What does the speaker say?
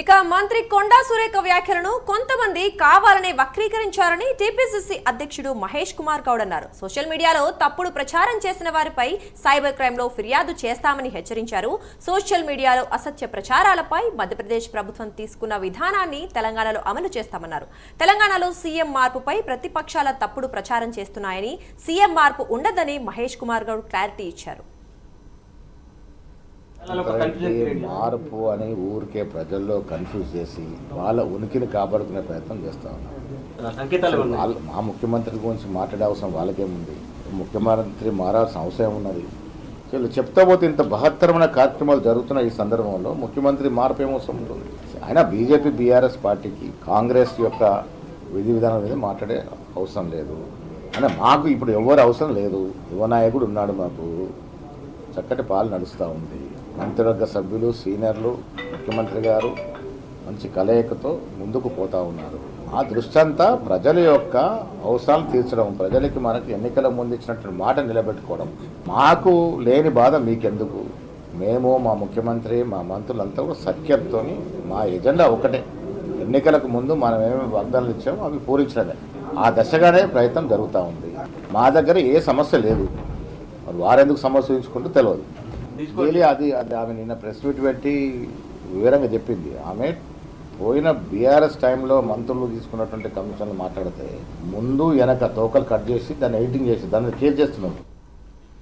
ఇక మంత్రి కొండా సురేఖ వ్యాఖ్యలను కొంతమంది కావాలని వక్రీకరించారని టీపీసీసీ అధ్యక్షుడు మహేష్ కుమార్ గౌడ్ అన్నారు. సోషల్ మీడియాలో తప్పుడు ప్రచారం చేసిన వారిపై సైబర్ క్రైమ్లో ఫిర్యాదు చేస్తామని హెచ్చరించారు. సోషల్ మీడియాలో అసత్య ప్రచారాలపై మధ్యప్రదేశ్ ప్రభుత్వం తీసుకున్న విధానాన్ని తెలంగాణలో అమలు చేస్తామన్నారు. తెలంగాణలో సీఎం మార్పుపై ప్రతిపక్షాల తప్పుడు ప్రచారం చేస్తున్నాయని సీఎం మార్పు ఉండదని మహేష్ కుమార్ గౌడ్ క్లారిటీ ఇచ్చారు. మార్పు అని ఊరికే ప్రజల్లో కన్ఫ్యూజ్ చేసి వాళ్ళ ఉనికిని కాపాడుకునే ప్రయత్నం చేస్తా వాళ్ళ మా ముఖ్యమంత్రి గురించి మాట్లాడే అవసరం వాళ్ళకేముంది? ముఖ్యమంత్రి మారాల్సిన అవసరం ఉన్నది వీళ్ళు చెప్తా పోతే ఇంత బహత్తరమైన కార్యక్రమాలు జరుగుతున్న ఈ సందర్భంలో ముఖ్యమంత్రి మార్పు ఏమవసరం ఉంటుంది? అయినా బీజేపీ బీఆర్ఎస్ పార్టీకి కాంగ్రెస్ యొక్క విధి విధానం మీద మాట్లాడే అవసరం లేదు. అయినా మాకు ఇప్పుడు ఎవరు అవసరం లేదు. యువ నాయకుడు ఉన్నాడు మాకు. చక్కటి పాలు నడుస్తూ ఉంది. మంత్రివర్గ సభ్యులు సీనియర్లు ముఖ్యమంత్రి గారు మంచి కలయికతో ముందుకు పోతా ఉన్నారు. ఆ దృష్టి అంతా ప్రజల యొక్క అవసరాలు తీర్చడం ప్రజలకి మనకి ఎన్నికల ముందు ఇచ్చినటువంటి మాట నిలబెట్టుకోవడం. మాకు లేని బాధ మీకెందుకు? మేము మా ముఖ్యమంత్రి మా మంత్రులంతా కూడా సఖ్యతతో మా ఎజెండా ఒకటే. ఎన్నికలకు ముందు మనం ఏమేమి వాగ్దానాలు ఇచ్చామో అవి పూరించడమే. ఆ దశగానే ప్రయత్నం జరుగుతూ ఉంది. మా దగ్గర ఏ సమస్య లేదు. మరి వారెందుకు సమస్య ఉంచుకుంటూ తెలియదు అది అది ఆమె నిన్న ప్రెస్ మీట్ పెట్టి వివరంగా చెప్పింది. ఆమె పోయిన బీఆర్ఎస్ టైంలో మంత్రులు తీసుకున్నటువంటి కమిషన్లు మాట్లాడితే ముందు వెనక తోకలు కట్ చేసి దాన్ని ఎడిటింగ్ చేసి దాన్ని కేర్ చేస్తున్నారు